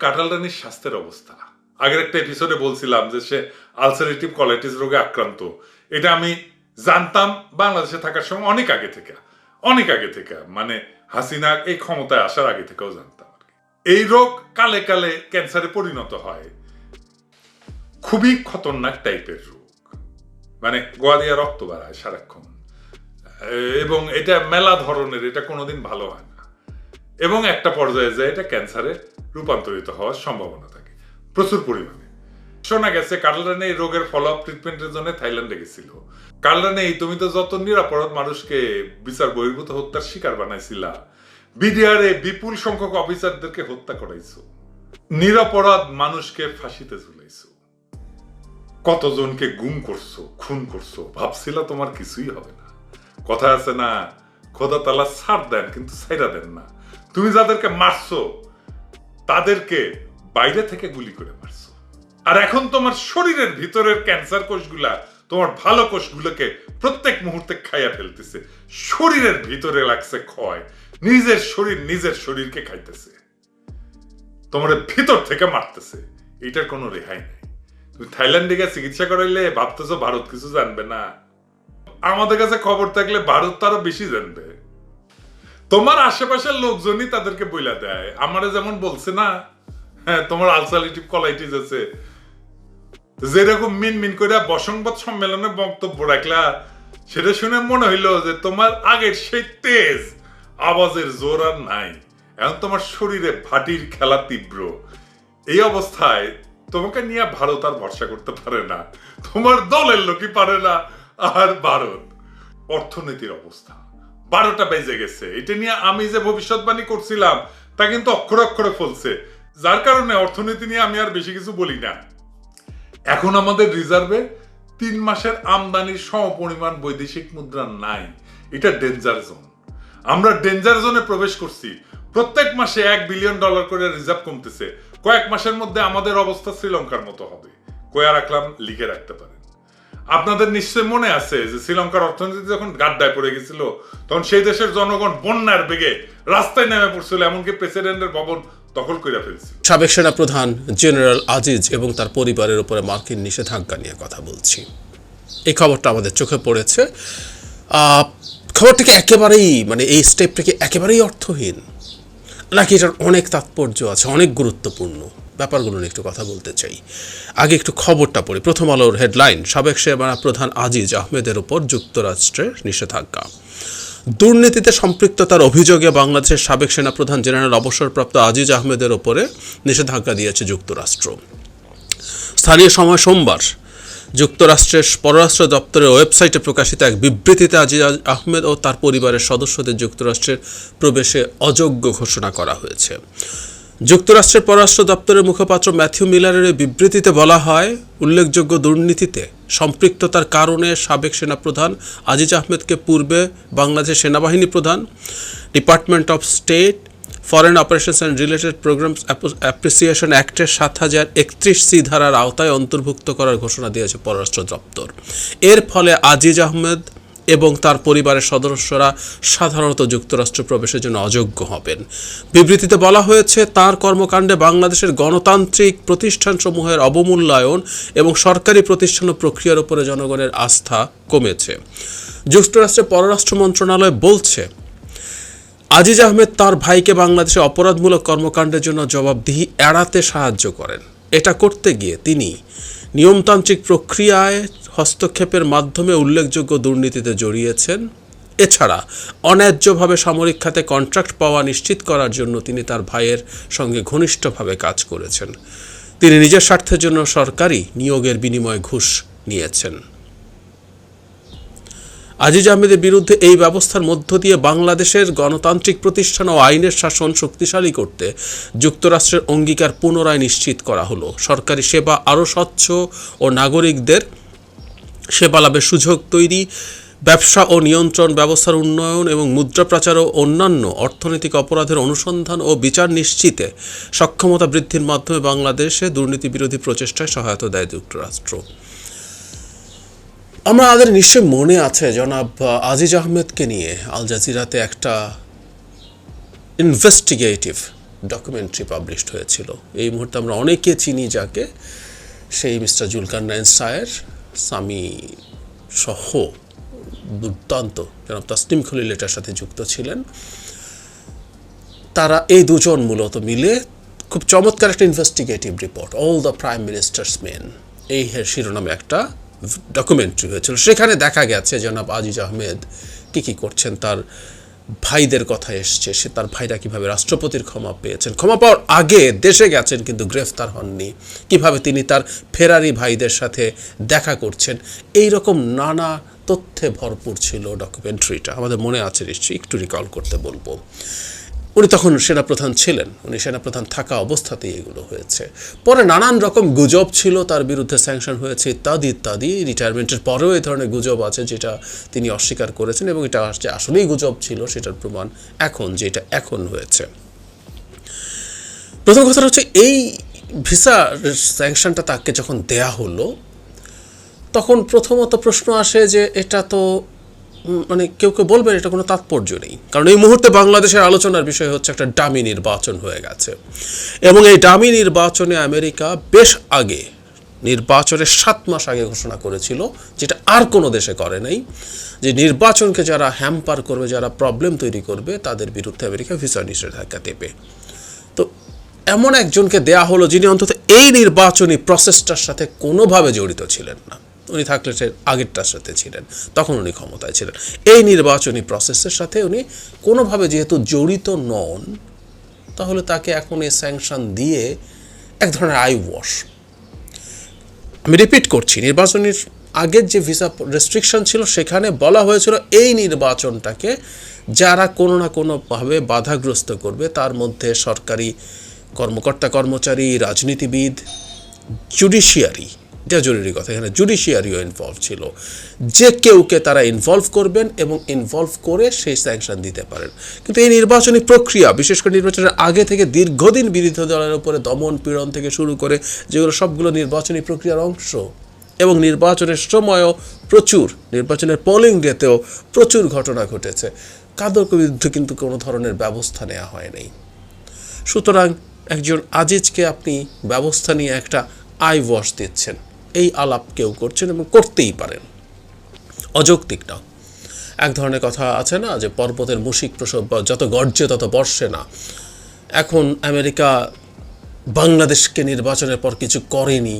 কাটাল রানীর স্বাস্থ্যের অবস্থা আগের একটা এপিসোডে বলছিলাম যে সে আলসারেটিভ কলাইটিস রোগে আক্রান্ত। এটা আমি জানতাম বাংলাদেশে থাকার সময় অনেক আগে থেকে। অনেক আগে থেকে। মানে হাসিনা এই ক্ষমতায় আসার আগে থেকেও জানতাম এই রোগ কালে কালে ক্যান্সারে পরিণত হয়। খুবই খতরনাক টাইপের রোগ। মানে গোয়া দিয়া রক্ত বাড়ায় সারাক্ষণ। এবং এটা মেলা ধরনের, এটা কোনোদিন ভালো হয় না। এবং একটা পর্যায়ে যায় এটা ক্যান্সারে রূপান্তরিত হওয়ার সম্ভাবনা থাকে। প্রচুর পরিমাণে। শোনা গেছে কার্লানে এই রোগের ফলো আপ ট্রিটমেন্টের জন্য থাইল্যান্ডে গেছিল। কার্লানে তুমি তো যত নিরাপরাধ মানুষকে বিচার বহির্ভূত হত্যার শিকার বানাইছিলা, বিডিআরে বিপুল সংখ্যক অফিসারদেরকে হত্যা করাইছো। নিরাপরাধ মানুষকে ফাঁসিতে ঝুলাইছো। কতজনকে গুম করছ, খুন করছ, ভাবছিলা তোমার কিছুই হবে না। কথা আছে না, খোদা তালা ছাড় দেন, কিন্তু ছাইরা দেন না। তুমি যাদেরকে মারছো, তাদেরকে বাইরে থেকে গুলি করে মারছো। আর এখন তোমার শরীরের ভিতরের ক্যান্সার কোষগুলা তোমার ভালো কোষগুলোকে প্রত্যেক মুহূর্তে খাইয়া ফেলতেছে। শরীরের ভিতরে লাগছে ক্ষয়। নিজের শরীর নিজের শরীরকে খাইতেছে। তোমার ভিতর থেকে মারতেছে। এটার কোনো রেহাই নাই। তুমি থাইল্যান্ডে গিয়ে চিকিৎসা করাইলে ভাবতেছো ভারত কিছু জানবে না। আমাদের কাছে খবর থাকলে ভারত তো আরও বেশি জানবে। তোমার আশেপাশের লোকজনই তাদেরকে বইলা দেয়। আমারে যেমন বলছে না হ্যাঁ তোমার আলসালিটিভ কলাইটিস আছে। যেরকম মিন মিন করে বসংবাদ সম্মেলনে বক্তব্য রাখলা, সেটা শুনে মনে হইল যে তোমার আগের সেই তেজ আওয়াজের জোর আর নাই। এখন তোমার শরীরে ভাটির খেলা তীব্র। এই অবস্থায় তোমাকে নিয়ে ভারত আর ভরসা করতে পারে না। তোমার দলের লোকই পারে না, আর ভারত। অর্থনীতির অবস্থা। বারোটা বেজে গেছে। এটা নিয়ে আমি যে ভবিষ্যৎবাণী করছিলাম, তা কিন্তু অক্ষরে অক্ষরে ফলছে। যার কারণে অর্থনীতি নিয়ে আমি আর বেশি কিছু বলি না। এখন আমাদের রিজার্ভে তিন মাসের আমদানির সমপরিমাণ বৈদেশিক মুদ্রা নাই। এটা ডেঞ্জার জোন আমরা ডেঞ্জার জোনে প্রবেশ করছি। প্রত্যেক মাসে এক বিলিয়ন ডলার করে রিজার্ভ কমতেছে। কয়েক মাসের মধ্যে আমাদের অবস্থা শ্রীলঙ্কার মতো হবে। কয়া রাখলাম, লিখে রাখতে পারেন। আপনাদের নিশ্চয় মনে আছে যে শ্রীলঙ্কার অর্থনীতি যখন গাড্ডায় পড়ে গেছিল, তখন সেই দেশের জনগণ বন্যার বেগে রাস্তায় নেমে পড়ছিল, এমনকি প্রেসিডেন্টের ভবন দখল করে ফেলছিল। সাবেক সেনাপ্রধান জেনারেল আজিজ এবং তার পরিবারের উপরে মার্কিন নিষেধাজ্ঞা নিয়ে কথা বলছি। এই খবরটা আমাদের চোখে পড়েছে। খবরটিকে একেবারেই মানে এই স্টেপটাকে একেবারেই অর্থহীন। নাকি এটার অনেক তাৎপর্য আছে, অনেক গুরুত্বপূর্ণ? ব্যাপারগুলো নিয়ে একটু কথা বলতে চাই। আগে একটু খবরটা পড়ি। প্রথম আলোর হেডলাইন, সাবেক সেনা প্রধান আজিজ আহমেদের উপর যুক্তরাষ্ট্রের নিষেধাজ্ঞা। দুর্নীতিতে সম্পৃক্ততার অভিযোগে বাংলাদেশের সাবেক সেনাপ্রধান জেনারেল অবসরপ্রাপ্ত আজিজ আহমেদের ওপরে নিষেধাজ্ঞা দিয়েছে যুক্তরাষ্ট্র। স্থানীয় সময় সোমবার যুক্তরাষ্ট্রের পররাষ্ট্র দপ্তরের ওয়েবসাইটে প্রকাশিত এক বিবৃতিতে আজিজ আহমেদ ও তার পরিবারের সদস্যদের যুক্তরাষ্ট্রের প্রবেশে অযোগ্য ঘোষণা করা হয়েছে। যুক্তরাষ্ট্রের পররাষ্ট্র দপ্তরের মুখপাত্র ম্যাথিউ মিলারের বিবৃতিতে বলা হয়, উল্লেখযোগ্য দুর্নীতিতে সম্পৃক্ততার কারণে সাবেক সেনাপ্রধান আজিজ আহমেদকে পূর্বে বাংলাদেশের সেনাবাহিনী প্রধান, department of state foreign operations and related programs appropriation অ্যাক্টের সাত হাজার একত্রিশ সি ধারার আওতায় অন্তর্ভুক্ত করার ঘোষণা দিয়েছে পররাষ্ট্র দপ্তর। এর ফলে আজিজ আহমেদ এবং তার পরিবারের সদস্যরা সাধারণত যুক্তরাষ্ট্র প্রবেশের জন্য অযোগ্য হবেন। বিবৃতিতে বলা হয়েছে, তার কর্মকাণ্ডে বাংলাদেশের গণতান্ত্রিক প্রতিষ্ঠানসমূহের অবমূল্যায়ন এবং সরকারি প্রতিষ্ঠান ও প্রক্রিয়ার উপরে জনগণের আস্থা কমেছে। যুক্তরাষ্ট্রের পররাষ্ট্র মন্ত্রণালয় বলছে, আজিজ আহমেদ তার ভাইকে বাংলাদেশে অপরাধমূলক কর্মকাণ্ডের জন্য জবাবদিহি এড়াতে সাহায্য করেন। এটা করতে গিয়ে তিনি নিয়মতান্ত্রিক প্রক্রিয়ায় হস্তক্ষেপের মাধ্যমে উল্লেখযোগ্য দুর্নীতিতে জড়িয়েছেন। এছাড়া, অন্যায্যভাবে সামরিক খাতে কন্ট্রাক্ট পাওয়া নিশ্চিত করার জন্য তিনি তার ভাইয়ের সঙ্গে ঘনিষ্ঠভাবে কাজ করেছেন। তিনি নিজের স্বার্থের জন্য সরকারি নিয়োগের বিনিময়ে ঘুষ নিয়েছেন। আজিজ আহমেদের বিরুদ্ধে এই ব্যবস্থার মধ্য দিয়ে বাংলাদেশের গণতান্ত্রিক প্রতিষ্ঠান ও আইনের শাসন শক্তিশালী করতে যুক্তরাষ্ট্রের অঙ্গীকার পুনরায় নিশ্চিত করা হলো। সরকারি সেবা আরও স্বচ্ছ ও নাগরিকদের সেবা লাভের সুযোগ তৈরি, ব্যবসা ও নিয়ন্ত্রণ ব্যবস্থার উন্নয়ন এবং মুদ্রা পাচার ও অন্যান্য অর্থনৈতিক অপরাধের অনুসন্ধান ও বিচার নিশ্চিতে সক্ষমতা বৃদ্ধির মাধ্যমে বাংলাদেশে দুর্নীতি বিরোধী প্রচেষ্টায় সহায়তা দেয় যুক্তরাষ্ট্র। আমরা আমাদের নিশ্চয় মনে আছে জনাব আজিজ আহমেদকে নিয়ে আল জাজিরাতে একটা ইনভেস্টিগেটিভ ডকুমেন্টারি পাবলিশড হয়েছিল। এই মুহূর্তে আমরা অনেকে চিনি যাকে, সেই মিস্টার জুলকার সায়ের স্বামী সহ দুর্দান্ত জনাব তাসনিম খলিল এটার সাথে যুক্ত ছিলেন। তারা এই দুজন মূলত মিলে খুব চমৎকার একটা investigative report all the prime minister's men এই শিরোনামে একটা ডকুমেন্টারি হয়েছিল। সেখানে দেখা গেছে জনাব আজিজ আহমেদ কী কী করছেন, তার ভাইদের কথা এসছে, সে তার ভাইরা কীভাবে রাষ্ট্রপতির ক্ষমা পেয়েছেন? ক্ষমা পাওয়ার আগে দেশে গেছেন কিন্তু গ্রেফতার হননি। কীভাবে তিনি তার ফেরারি ভাইদের সাথে দেখা করছেন? এই রকম নানা তথ্যে ভরপুর ছিল ডকুমেন্টারিটা আমাদের মনে আছে নিশ্চয়ই, একটু রিকল করতে বলব। উনি তখন সেনাপ্রধান ছিলেন। উনি সেনাপ্রধান থাকা অবস্থাতেই এগুলো হয়েছে। পরে নানান রকম গুজব ছিল, তার বিরুদ্ধে স্যাংশন হয়েছে ইত্যাদি ইত্যাদি। রিটায়ারমেন্টের পরেও এই ধরনের গুজব আছে যেটা তিনি অস্বীকার করেছেন এবং এটা যে আসলেই গুজব ছিল সেটার প্রমাণ এখন, যেটা এখন হয়েছে। প্রথম কথাটা হচ্ছে এই ভিসা স্যাংশনটা তাকে যখন দেয়া হলো, তখন প্রথমত প্রশ্ন আসে যে এটা তো মানে কেউ কেউ বলবেন এটা কোনো তাৎপর্য নেই। কারণ এই মুহূর্তে বাংলাদেশের আলোচনার বিষয় হচ্ছে একটা ডামি নির্বাচন হয়ে গেছে। এবং এই ডামি নির্বাচনে আমেরিকা বেশ আগে নির্বাচনের সাত মাস আগে ঘোষণা করেছিল, যেটা আর কোনো দেশে করে নাই, যে নির্বাচনকে যারা হ্যাম্পার করবে, যারা প্রবলেম তৈরি করবে, তাদের বিরুদ্ধে আমেরিকা ভিসা নিষেধাজ্ঞা দেবে। তো এমন একজনকে দেয়া হলো যিনি অন্তত এই নির্বাচনী প্রসেসটার সাথে কোনোভাবে জড়িত ছিলেন না। উনি থাকলে সে আগেরটার সাথে ছিলেন, তখন উনি ক্ষমতায় ছিলেন। এই নির্বাচনী প্রসেসের সাথে উনি কোনোভাবে যেহেতু জড়িত নন, তাহলে তাকে এখন এই স্যাংশন দিয়ে এক ধরনের আই ওয়াশ আমি রিপিট করছি, নির্বাচনের আগের যে ভিসা রেস্ট্রিকশন ছিল, সেখানে বলা হয়েছিল এই নির্বাচনটাকে যারা কোনো না কোনোভাবে বাধাগ্রস্ত করবে, তার মধ্যে সরকারি কর্মকর্তা কর্মচারী রাজনীতিবিদ জুডিশিয়ারি এটা জরুরি কথা। এখানে জুডিশিয়ারিও ইনভলভ ছিল। যে কেউকে তারা ইনভলভ করবেন এবং ইনভলভ করে সেই স্যাংশন দিতে পারেন। কিন্তু এই নির্বাচনী প্রক্রিয়া, বিশেষ করে নির্বাচনের আগে থেকে দীর্ঘদিন বিরোধী দলের উপরে দমন পীড়ন থেকে শুরু করে, যেগুলো সবগুলো নির্বাচনী প্রক্রিয়ার অংশ এবং নির্বাচনের সময়ও প্রচুর, নির্বাচনের পোলিং ডেতেও প্রচুর ঘটনা ঘটেছে। কাদরকে বিরুদ্ধে কিন্তু কোনো ধরনের ব্যবস্থা নেওয়া হয় নাই। সুতরাং একজন আজিজকে আপনি ব্যবস্থা নিয়ে একটা আই ওয়াশ দিচ্ছেন। এই আলাপ কেউ করছেন এবং করতেই পারেন। অযৌক্তিক না। এক ধরনের কথা আছে না যে পর্বতের মুশিক প্রসব যত গর্জে তত বর্ষে না। এখন আমেরিকা বাংলাদেশকে নির্বাচনের পর কিছু করেনি,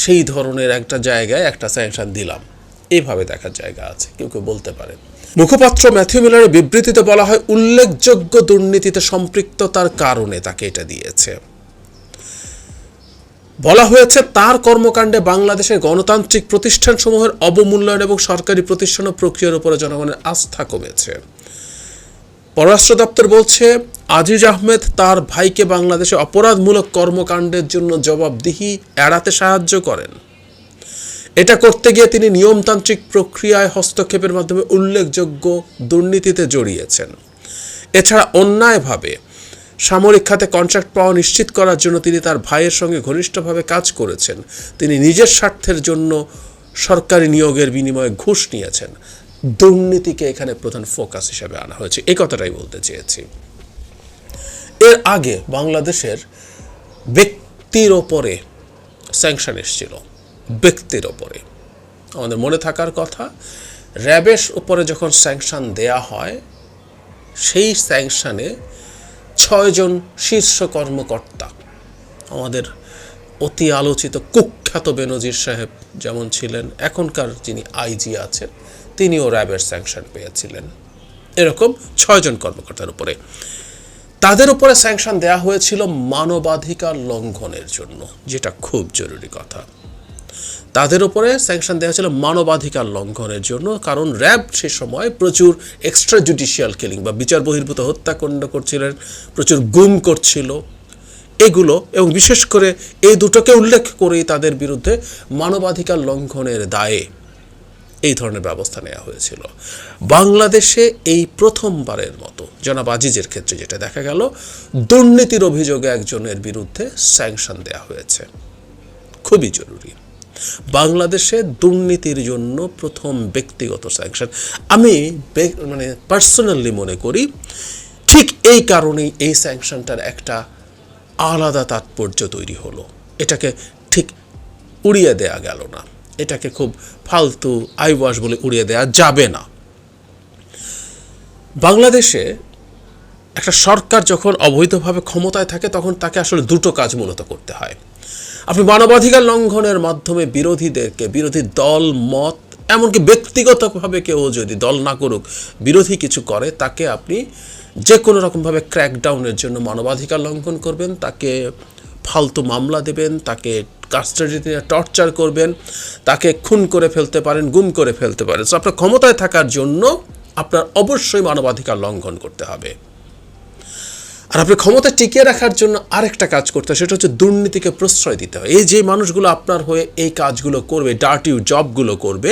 সেই ধরনের একটা জায়গায় একটা স্যাংশন দিলাম। এইভাবে দেখার জায়গা আছে, কেউ কেউ বলতে পারে মুখপাত্র ম্যাথিউ মিলারের বিবৃতিতে বলা হয়, উল্লেখযোগ্য দুর্নীতিতে সম্পৃক্ততার কারণে তাকে এটা দিয়েছে। বলা হয়েছে, তার কর্মকাণ্ডে বাংলাদেশের গণতান্ত্রিক প্রতিষ্ঠানসমূহের অবমূল্যায়ন এবং সরকারি প্রতিষ্ঠান ও প্রক্রিয়ার উপরে জনগণের আস্থা কমেছে। পররাষ্ট্র দপ্তর বলছে, আজিজ আহমেদ তার ভাইকে বাংলাদেশে অপরাধমূলক কর্মকাণ্ডের জন্য জবাবদিহি এড়াতে সাহায্য করেন। এটা করতে গিয়ে তিনি নিয়মতান্ত্রিক প্রক্রিয়ায় হস্তক্ষেপের মাধ্যমে উল্লেখযোগ্য দুর্নীতিতে জড়িয়েছেন। এছাড়া অন্যায়ভাবে সামরিক খাতে কন্ট্রাক্ট পাওয়া নিশ্চিত করার জন্য তিনি তার ভাইয়ের সঙ্গে ঘনিষ্ঠভাবে কাজ করেছেন। তিনি নিজের স্বার্থের জন্য সরকারি নিয়োগের বিনিময়ে ঘুষ নিয়েছেন। দুর্নীতিকে এখানে প্রধান ফোকাস হিসেবে আনা হয়েছে। এই কথাটাই বলতে চেয়েছি। এর আগে বাংলাদেশের ব্যক্তির ওপরে স্যাংশন এসেছিল। ব্যক্তির ওপরে। আমাদের মনে থাকার কথা, র্যাবের উপরে যখন স্যাংশন দেয়া হয়, সেই স্যাংশনে ছয়জন শীর্ষ কর্মকর্তা। আমাদের অতি আলোচিত কুখ্যাত বেনজির সাহেব যেমন ছিলেন, এখনকার যিনি আইজি আছেন, তিনিও র্যাবের স্যাংশন পেয়েছিলেন। এরকম ছয়জন কর্মকর্তার উপরে। তাদের উপরে স্যাংশন দেওয়া হয়েছিল মানবাধিকার লঙ্ঘনের জন্য, যেটা খুব জরুরি কথা। তাদের উপরে স্যাংশন দেওয়া হয়েছিল মানবাধিকার লঙ্ঘনের জন্য, কারণ র্যাব সে সময় প্রচুর এক্সট্রা জুডিশিয়াল কিলিং বা বিচার বহির্ভূত হত্যাকাণ্ড করছিলেন, প্রচুর গুম করছিল। এগুলো এবং বিশেষ করে এই দুটোকে উল্লেখ করেই তাদের বিরুদ্ধে মানবাধিকার লঙ্ঘনের দায়ে এই ধরনের ব্যবস্থা নেওয়া হয়েছিল। বাংলাদেশে এই প্রথমবারের মতো, জনাব আজিজের ক্ষেত্রে যেটা দেখা গেল, দুর্নীতির অভিযোগে একজনের বিরুদ্ধে স্যাংশন দেওয়া হয়েছে। খুবই জরুরি। বাংলাদেশে দুর্নীতির জন্য প্রথম ব্যক্তিগত স্যাংশন আমি মানে পার্সোনালি মনে করি, ঠিক এই কারণেই এই স্যাংশনটার একটা আলাদা তাৎপর্য তৈরি হলো। এটাকে ঠিক উড়িয়ে দেয়া গেল না। এটাকে খুব ফালতু আইওয়াশ বলে উড়িয়ে দেয়া যাবে না। বাংলাদেশে একটা সরকার যখন অবৈধভাবে ক্ষমতায় থাকে, তখন তাকে আসলে দুটো কাজ মূলত করতে হয়। আপনি মানবাধিকার লঙ্ঘনের মাধ্যমে বিরোধীদেরকে, বিরোধী দল, মত, এমনকি ব্যক্তিগতভাবে কেউ যদি দল না করুক, বিরোধী কিছু করে, তাকে আপনি যে কোনো রকমভাবে ক্র্যাকডাউনের জন্য মানবাধিকার লঙ্ঘন করবেন, তাকে ফালতু মামলা দেবেন, তাকে কাস্টাডিতে টর্চার করবেন, তাকে খুন করে ফেলতে পারেন, গুম করে ফেলতে পারেন। সো আপনার ক্ষমতায় থাকার জন্য আপনার অবশ্যই মানবাধিকার লঙ্ঘন করতে হবে। আর আপনি ক্ষমতা টিকিয়ে রাখার জন্য আরেকটা কাজ করতে হয়, সেটা হচ্ছে দুর্নীতিকে প্রশ্রয় দিতে হয়। এই যে মানুষগুলো আপনার হয়ে এই কাজগুলো করবে ডার্টি জবগুলো করবে,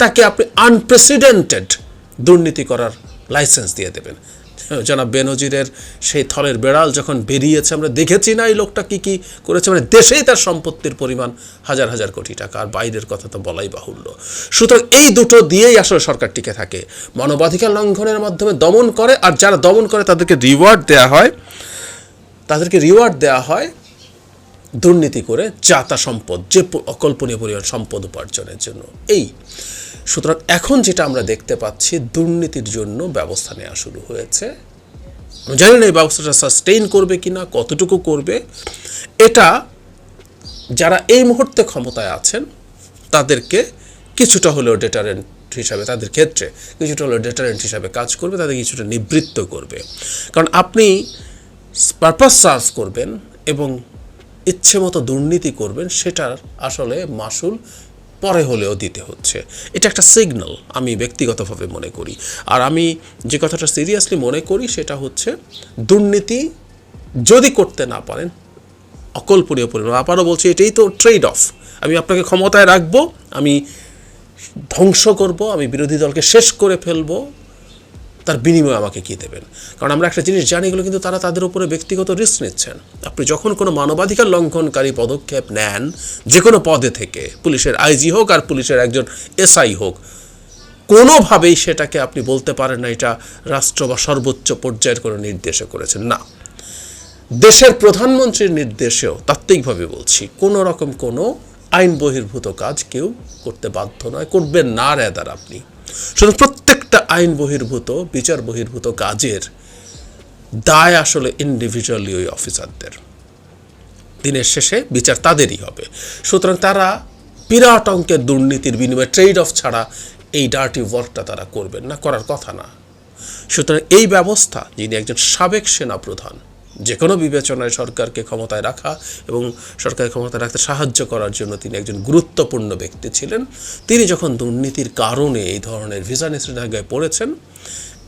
তাকে আপনি আনপ্রেসিডেন্টেড দুর্নীতি করার লাইসেন্স দিয়ে দেবেন। জনাব বেনজিরের সেই থলের বেড়াল যখন বেরিয়েছে, আমরা দেখেছি না এই লোকটা কী কী করেছে মানে দেশেই তার সম্পত্তির পরিমাণ হাজার হাজার কোটি টাকা, আর বাইরের কথা তো বলাই বাহুল্য। সুতরাং এই দুটো দিয়েই আসলে সরকার টিকে থাকে। মানবাধিকার লঙ্ঘনের মাধ্যমে দমন করে, আর যারা দমন করে তাদেরকে রিওয়ার্ড দেওয়া হয়, তাদেরকে রিওয়ার্ড দেওয়া হয় দুর্নীতি করে জাতা সম্পদ, যে অকল্পনীয় পরিমাণ সম্পদ উপার্জনের জন্য। এই, সুতরাং এখন যেটা আমরা দেখতে পাচ্ছি, দুর্নীতির জন্য ব্যবস্থা নেওয়া শুরু হয়েছে। জানি না এই ব্যবস্থাটা সাস্টেইন করবে কি না কতটুকু করবে। এটা, যারা এই মুহূর্তে ক্ষমতায় আছেন, তাদেরকে কিছুটা হলেও ডেটারেন্ট হিসাবে, তাদের ক্ষেত্রে কিছুটা হলেও ডেটারেন্ট হিসাবে কাজ করবে, তাদের কিছুটা নিবৃত্ত করবে। কারণ আপনি পারপাস সার্ভ করবেন এবং ইচ্ছে মতো দুর্নীতি করবেন সেটার আসলে মাসুল পরে হলেও দিতে হচ্ছে। এটা একটা সিগন্যাল আমি ব্যক্তিগতভাবে মনে করি। আর আমি যে কথাটা সিরিয়াসলি মনে করি, সেটা হচ্ছে দুর্নীতি যদি করতে না পারেন, অকল্পনীয় পরিমাণ আবারও বলছি, এটাই তো ট্রেড অফ আমি আপনাকে ক্ষমতায় রাখব, আমি ধ্বংস করব, আমি বিরোধী দলকে শেষ করে ফেলব তার বিনিময়ে আমাকে কী দেবেন? কারণ আমরা একটা জিনিস জানি, এগুলো কিন্তু তারা তাদের উপরে ব্যক্তিগত রিস্ক নিচ্ছেন। আপনি যখন কোনো মানবাধিকার লঙ্ঘনকারী পদক্ষেপ নেন যে কোনো পদে থেকে, পুলিশের আইজি হোক আর পুলিশের একজন এসআই হোক, কোনোভাবেই সেটাকে আপনি বলতে পারেন না, এটা রাষ্ট্র বা সর্বোচ্চ পর্যায়ের কোনো নির্দেশে করেছেন। না। দেশের প্রধানমন্ত্রীর নির্দেশেও তাত্ত্বিকভাবে বলছি, কোনো রকম কোনো আইন বহির্ভূত কাজ কেউ করতে বাধ্য নয়, করবেন না রেদার আপনি। শুধু প্রত্যেকটা আইন বহির্ভূত, বিচার বহির্ভূত কাজের দায় আসলে ইন্ডিভিজুয়ালি ওই অফিসারদের দিনের শেষে বিচার তাদেরই হবে। সুতরাং তারা বিরাট অঙ্কের দুর্নীতির বিনিময়ে ট্রেড অফ ছাড়া এই ডার্টি ওয়ার্কটা তারা করবেন না, করার কথা না। সুতরাং এই ব্যবস্থা যিনি একজন সাবেক সেনাপ্রধান যে কোনো বিবেচনায় সরকারকে ক্ষমতায় রাখা এবং সরকারের ক্ষমতায় রাখতে সাহায্য করার জন্য তিনি একজন গুরুত্বপূর্ণ ব্যক্তি ছিলেন। তিনি যখন দুর্নীতির কারণে এই ধরনের ভিসা নিষেধাজ্ঞায় পড়েছেন,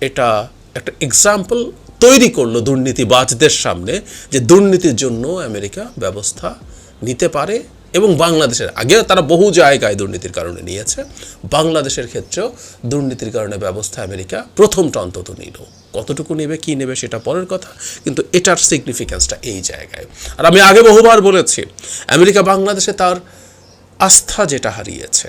এটা একটা এক্সাম্পল তৈরি করল দুর্নীতিবাজদের সামনে যে দুর্নীতির জন্য আমেরিকা ব্যবস্থা নিতে পারে এবং বাংলাদেশের আগেও তারা বহু জায়গায় দুর্নীতির কারণে নিয়েছে। বাংলাদেশের ক্ষেত্রেও দুর্নীতির কারণে ব্যবস্থা আমেরিকা প্রথমটা অন্তত নিল। কতটুকু নেবে কি নেবে সেটা পরের কথা কিন্তু এটার সিগনিফিক্যান্সটা এই জায়গায়। আর আমি আগে বহুবার বলেছি আমেরিকা বাংলাদেশে তার আস্থা যেটা হারিয়েছে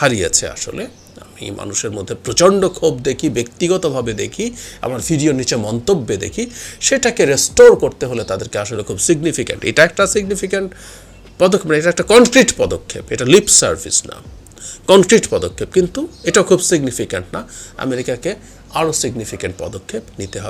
হারিয়েছে আসলে আমি মানুষের মধ্যে প্রচণ্ড ক্ষোভ দেখি ব্যক্তিগতভাবে দেখি আমার ভিডিও নিচে মন্তব্যে দেখি সেটাকে রেস্টোর করতে হলে তাদেরকে আসলে খুব সিগনিফিক্যান্ট এটা একটা সিগনিফিক্যান্ট পদক্ষেপ না, এটা একটা কনক্রিট পদক্ষেপ এটা লিপ সার্ভিস না কনক্রিট পদক্ষেপ কিন্তু এটা খুব সিগনিফিক্যান্ট না আমেরিকাকে আরও সিগনিফিক্যান্ট পদক্ষেপ নিতে হবে।